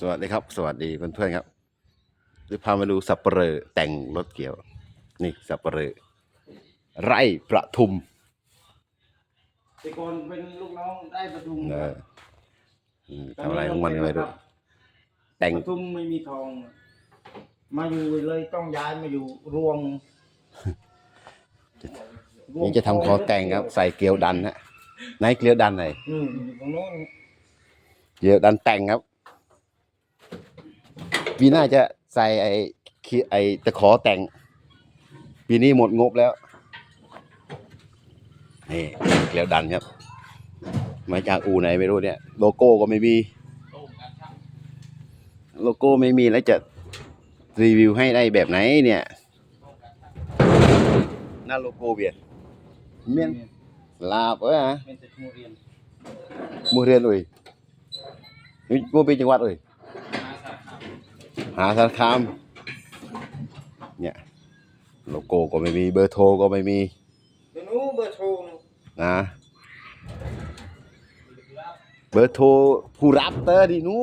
สวัสดีครับ สวัสดีเพื่อนๆครับจะพามาดูสับเปลือแต่งรถเกี่ยว นี่สับเปลือไร่ประทุมแต่ก่อนเป็นลูกน้องได้ประทุมเอออืมทำอะไรของมันก็ไม่รู้แต่งประทุมไม่มีทอง มาอยู่เลยต้องย้ายมาอยู่รวงรวงนี่จะทำคอแต่งครับ ใส่เกลียวดันฮะไหนเกลียวดันไหนอืมอยู่ตรงโน้นเกลียวดันแต่งครับ ปีหน้าจะใส่ไอ้คีไอ้ตะขอแต่ง ปีนี้หมดงบแล้ว นี่เกลียวดันครับ มาจากอู่ไหนไม่รู้เนี่ย โลโก้ก็ไม่มี โลโก้ไม่มีแล้วจะรีวิวให้ได้แบบไหนเนี่ยหน้าโลโก้เบียดเมียนลาบเอ้ยฮะเป็นแต่ชั่วเรียนมูเรียนเอ้ยนี่มูเป็นจังหวัดเอ้ย หาสารคาม เนี่ยโลโก้ก็ไม่มีเบอร์โทรก็ไม่มีเดี๋ยวนู้นเบอร์โทรนะนะเบอร์โทรผู้รับเตอร์ดิหนู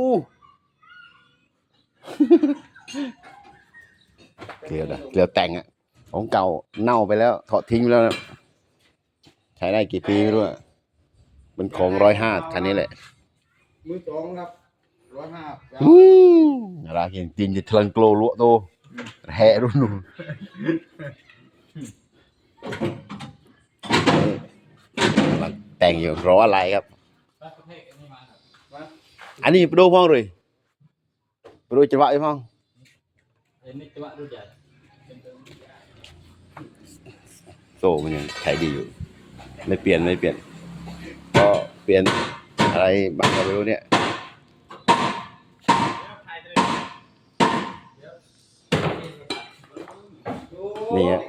เกลียวนะเกลียวแต่งอะของเก่าเน่าไปแล้วถอดทิ้งไปแล้วนะใช้ได้กี่ปีไม่รู้อะเป็นของร้อยห้าคันนี้แหละ มือสองครับ ร้อยห้าอืมราคาจริงจะทลังโกลลวโตแห่รุ่นหนูกำลังแต่งอยู่รออะไรครับ อันนี้ไปดูพ้องเลยไปดูจังหวะอีกพ้องเอ็นนี่จังหวะรุ่นใหญ่โซ่มันยังใช้ดีอยู่ ไม่เปลี่ยนไม่เปลี่ยน ก็เปลี่ยนอะไรบางก็ไม่รู้เนี่ย นี่ฮะ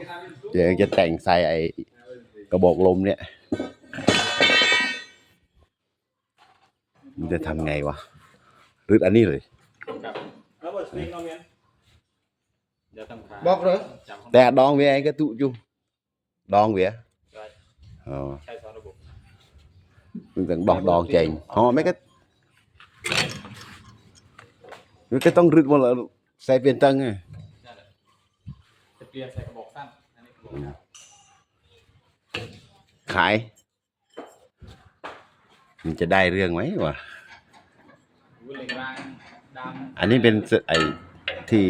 เดี๋ยวจะแต่งใส่ไอ้กระบอกลมเนี่ยมันจะทำไงวะรืดอันนี้เลยแล้วบทสตรีมเราเมียนเดี๋ยวทำขาบอกเลยจำของแต่ดองเวียก็ตุจุดองเวียได้อ๋อใช้สอนระบบมันต้องบอกดองเจงอ๋อไม่ก็มันก็ต้องรืดหมดแล้วใส่เปลี่ยนตังค์ไงนั่นแหละ จะเปลี่ยนใส่กระบอกสั้นอันนี้กระบอกยาวขาย มันจะได้เรื่องไหมวะวุ้นเหล็กรางดำอันนี้เป็นเสไอ้ที่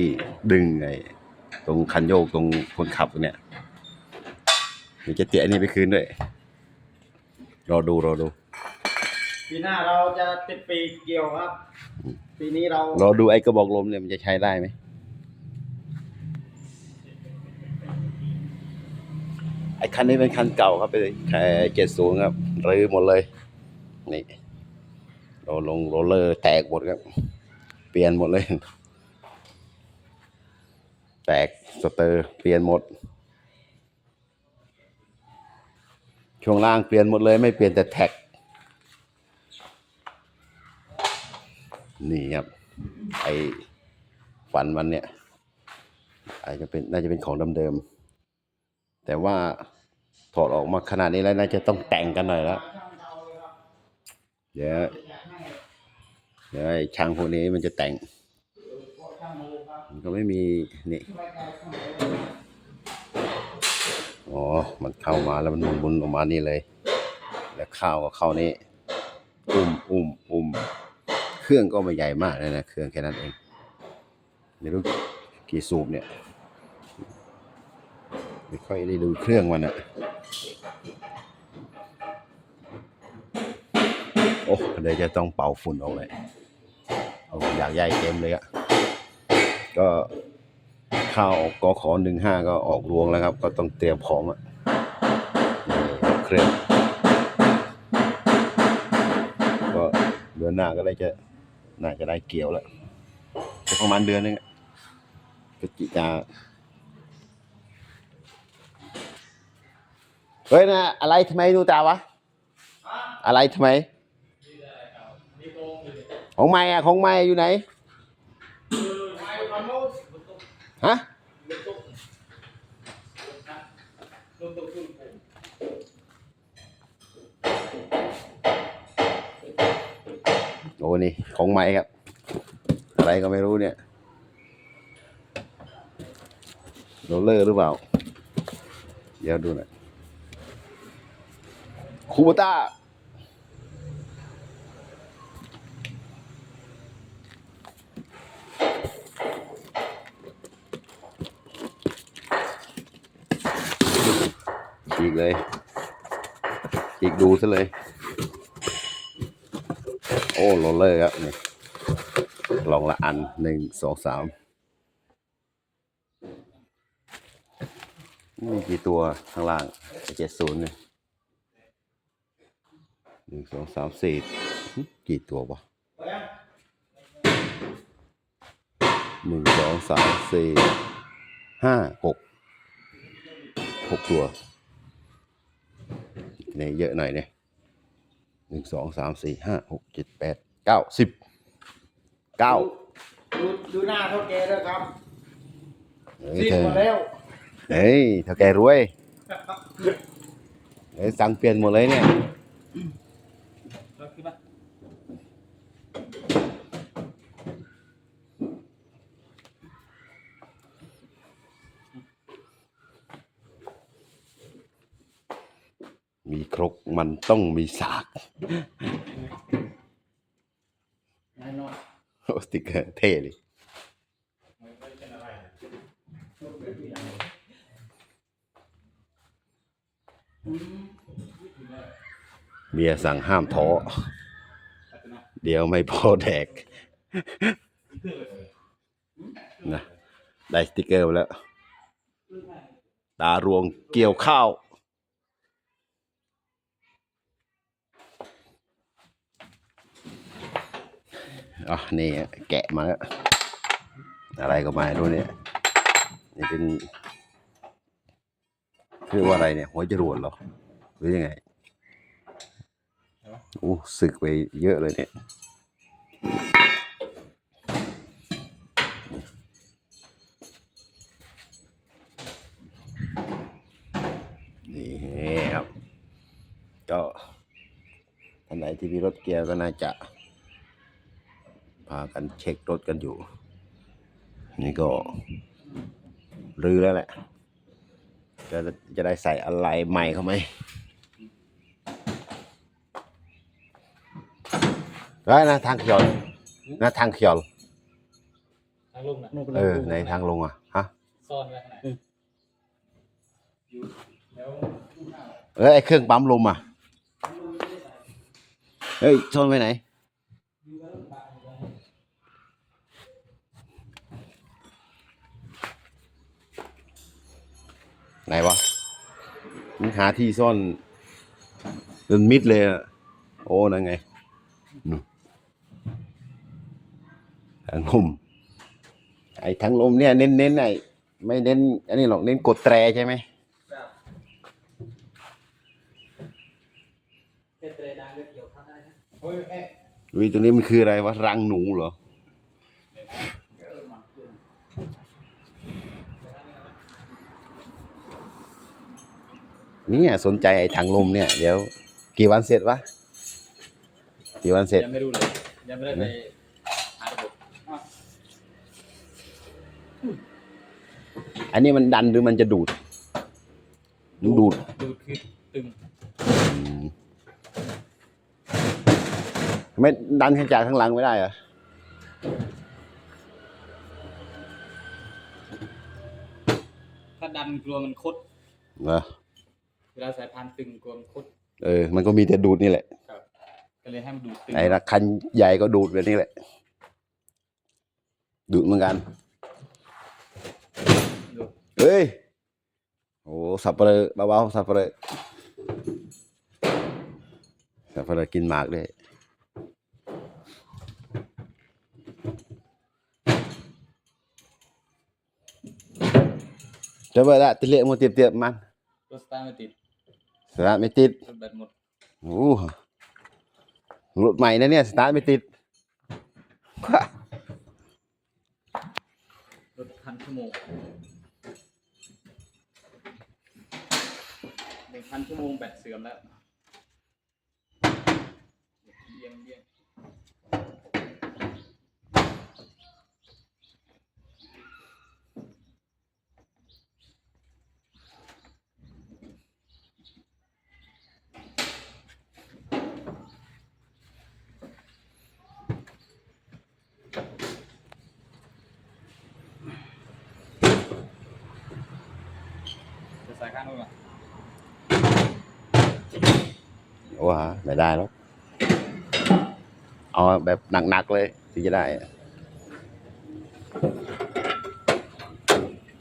ดึงไอ้ตรงคันโยกตรงคนขับเนี่ยมันจะเตะอันนี้ไปคืนด้วย รอดูรอดูปีหน้าเราจะติดปีเกี่ยวครับ ปีนี้เรารอดูไอ้กระบอกลมเนี่ยมันจะใช้ได้ไหม ไอ้คันนี้เป็นคันเก่าครับเป็นเจ็ดศูนย์ครับรื้อหมดเลยนี่โรลงโรเลอร์แตกหมดครับ เปลี่ยนหมดเลย แตกสเตอร์เปลี่ยนหมด ช่วงล่างเปลี่ยนหมดเลย ไม่เปลี่ยนแต่แท็ก นี่ครับ ไอฟันมันเนี่ยอาจจะเป็นน่าจะเป็นของเดิมๆ แต่ว่าถอดออกมาขนาดนี้แล้วน่าจะต้องแต่งกันหน่อยแล้วเดี๋ยวเดี๋ยวไอ้ช่างพวกนี้มันจะแต่ง มันก็ไม่มีนี่อ๋อ มันเข้ามาแล้วมันหมุนๆออกมานี่เลย แล้วข้าวก็เข้านี่อุ้มอุ้มอุ้มเครื่องก็ไม่ใหญ่มากเลยนะ เครื่องแค่นั้นเองไม่รู้กี่สูบเนี่ย ไม่ค่อยได้ดูเครื่องมันอะโอ้เดี๋ยวจะต้องเป่าฝุ่นออกเลยเอาอยากใหญ่เต็มเลยอะก็ข้าวออกขอหนึ่งห้าก็ออกรวงแล้วครับ ก็ต้องเตรียมของอะนี่เครื่องก็เดือนหน้าก็ได้จะน่าจะได้เกี่ยวแล้วจะประมาณเดือนนึงอะพฤศจิกา เฮ้ยนะอะไรทำไมดูตาวะ อะไรทำไม ของไม่อะของไม่อยู่ไหนฮะโอ้นี่ของใหม่ครับ อะไรก็ไม่รู้เนี่ยโรเลอร์หรือเปล่า เดี๋ยวดูหน่อย คูบต้าฉีกเลยฉีกดูซะเลย โอ้โรลเลอร์ครับนี่ลองละอันหนึ่งสองสามมีกี่ตัวข้างล่างเจ็ดศูนย์เนี่ย สองสามสี่หึกี่ตัววะหนึ่งสองสามสี่ห้าหกหกตัวเนี่ยเยอะหน่อยเนี่ยหนึ่งสองสามสี่ห้าหกเจ็ดแปดเก้าสิบเก้าดูดูหน้าเท่าแกด้วยครับเฮ้ยซีดเธอหมดแล้วเฮ้ยเท่าแกรวยเฮ้ยสั่งเปลี่ยนหมดเลยเนี่ยรถ ขึ้นมามีครกมันต้องมีสากแน่นอนโอ้สติกเกอร์เท่ดิ เมียสั่งห้ามท้อ เดี๋ยวไม่พอแดกนะได้สติกเกอร์มาแล้ว ตารวงเกี่ยวข้าวอะนี่แกะมาแล้วอะไรก็ม่รู้เนี่ยนี่เป็นเรียกว่าอะไรเนี่ย หัวจรวดเหรอ หรือยังไง โอ้สึกไปเยอะเลยเนี่ยนี่ครับ ก็ท่านไหนที่มีรถเกียร์ก็น่าจะ พากันเช็ครถกันอยู่ นี่ก็รื้อแล้วแหละจะจะได้ใส่อะไรใหม่เข้าไหม ได้นะทางเขียวนะทางเขียวทางลงนะเออในทางลงอะฮะซ่อนไว้ข้างในอยู่แล้วเออไอเครื่องปั๊มลมอะเฮ้ยซ่อนไว้ไหนไหนวะมันหาที่ซ่อนจนมิดเลยอะโอ้นั่นไงนู่นทา งลมไอ้ทางลมเนี่ยเน้นเน้นๆไอ้ไม่เน้นอันนี้หรอกเน้นกดแตรใช่ไหมเป็นเตรดังเกี่ยวข้างได้นะเฮ้ยเอ๊ะวิตัวนี้มันคืออะไรวะรังหนูเหรอเนี่ยสนใจไอ้ถังลมเนี่ยเดี๋ยว กี่วันเสร็จวะกี่วันเสร็จยังไม่รู้เลยยังไม่ได้ไปหาระบบ อันนี้มันดันหรือมันจะดูด มันดูด ดูดคือตึงอืมไม่ดันขึ้นจากข้างหลังไม่ได้เหรอถ้าดันกลัวมันคดเหรอเวลาสายพานตึงกลัวมันคด เออ มันก็มีแต่ดูดนี่แหละครับก็เลยให้มันดูดตึงไอ้ละคันใหญ่ก็ดูดแบบนี้แหละ ดูดเหมือนกันดูด เฮ้ย โอ้สับเปลือเบาๆสับเปลือสับเปลือกินหมากด้วยจะเปิดละติเละมือเตียบๆมันรถสตาร์ทไม่ติดสตาร์ทไม่ติดรถแบตหมดโอ้รถใหม่นะเนี่ยสตาร์ทไม่ติดรถพันชั่วโมง พันชั่วโมงแบตเสื่อมแล้วเยี่ยมเยี่ยมใส่ข้างนู้นก่อน โอ้ฮะไม่ได้แล้วเอาแบบหนักๆเลยถึงจะได้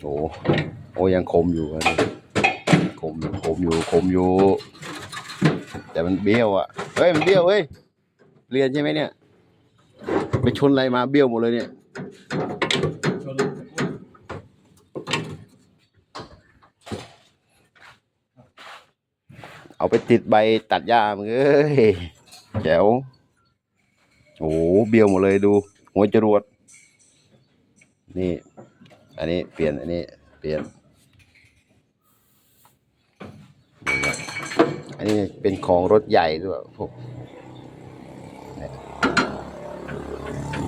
โอ้โอ้ยังคมอยู่อันนี้คมอยู่คมอยู่คมอยู่แต่มันเบี้ยวอะเฮ้ยมันเบี้ยวเฮ้ยเรียนใช่ไหมเนี่ยไปชนอะไรมาเบี้ยวหมดเลยเนี่ย เอาไปติดใบตัดหญ้ามึงเอ้ยแจ๋วโอ้โหเบี้ยวหมดเลยดู หัวจรวด นี่ อันนี้เปลี่ยนอันนี้ เปลี่ยน อันนี้เป็นของรถใหญ่ด้วยพวกเนี่ย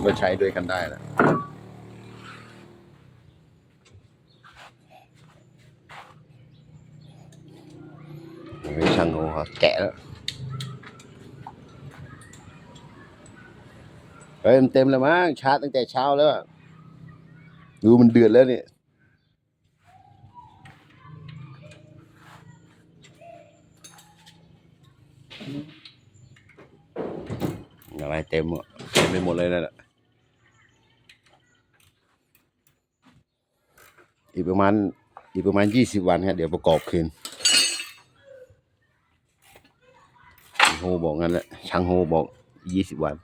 ก็ใช้ด้วยกันได้นะ ม่ช่างโง่ครับแกะแล้วเฮ้ยมันเต็มแล้วมั้งชาร์จตั้งแต่เช้าแล้ว ดูมันเดือดแล้วเนี่ยอะไรเต็มเต็มไปหมดเลยนั่นแหละอีกประมาณอีกประมาณยี่สิบวันครับเดี๋ยวประกอบคืน โฮบอกงั้นแหละช่างโฮบอกยี่สิบวัน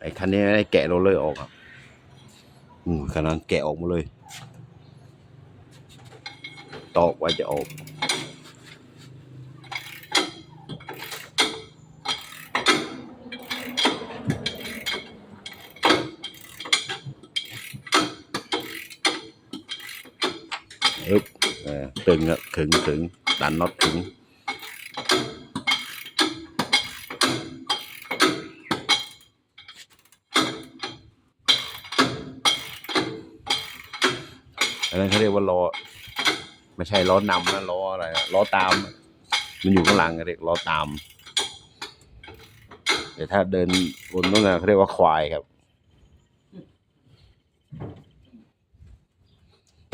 ไอ้คันนี้ไม่ได้แกะโรเลอร์ออกครับอืมขนาดแกะออกมาเลย ตอกไว้จะออกอึ๊บเออตึงอะขึงขึงดันน็อตขึง นนั้นเขาเรียกว่าล้อไม่ใช่ล้อนำนะล้ออะไรล้อตาม มันอยู่ข้างหลังเรียกล้อตาม แต่ถ้าเดินบนนู้นนะเขาเรียกว่าควายครับ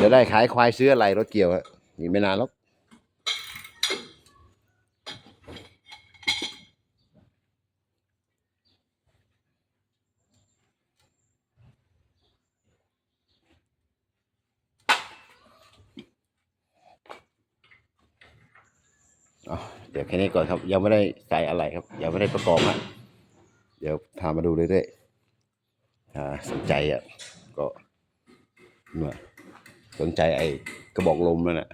จะได้ขายควายซื้ออะไรรถเกี่ยวฮะนี่ไม่นานหรอกเอาเดี๋ยวแค่นี้ก่อนครับ ยังไม่ได้ใส่อะไรครับ ยังไม่ได้ประกอบนะเดี๋ยวพามาดูเรื่อยๆถ้าสนใจอะก็เนี่ยสนใจไอ้กระบอกลมนั่นน่ะ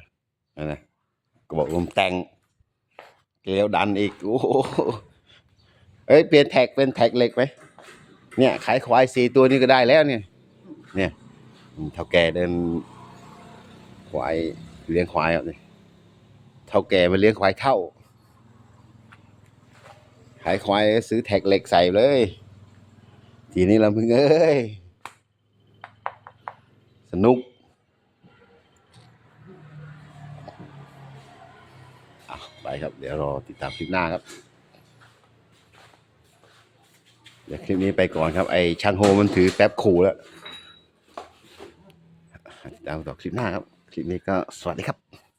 นั่นนะกระบอกลมแต่งเกลียวดันอีกโอ้โหเอ้ยเปลี่ยนแท็กเป็นแท็กเหล็กไหมเนี่ยขายควายสี่ตัวนี้ก็ได้แล้วเนี่ย เนี่ยเท่าแก่เดินควายเลี้ยงควายอะนี่เท่าแก่มาเลี้ยงควายเท่า ขายควายซื้อแท็กเหล็กใส่เลย ทีนี้เรามึงเอ้ย สนุกไปครับ เดี๋ยวรอติดตามคลิปหน้าครับ เดี๋ยวคลิปนี้ไปก่อนครับ ไอช่างโฮมันถือแป๊บขู่แล้วติดตามต่อคลิปหน้าครับ คลิปนี้ก็สวัสดีครับ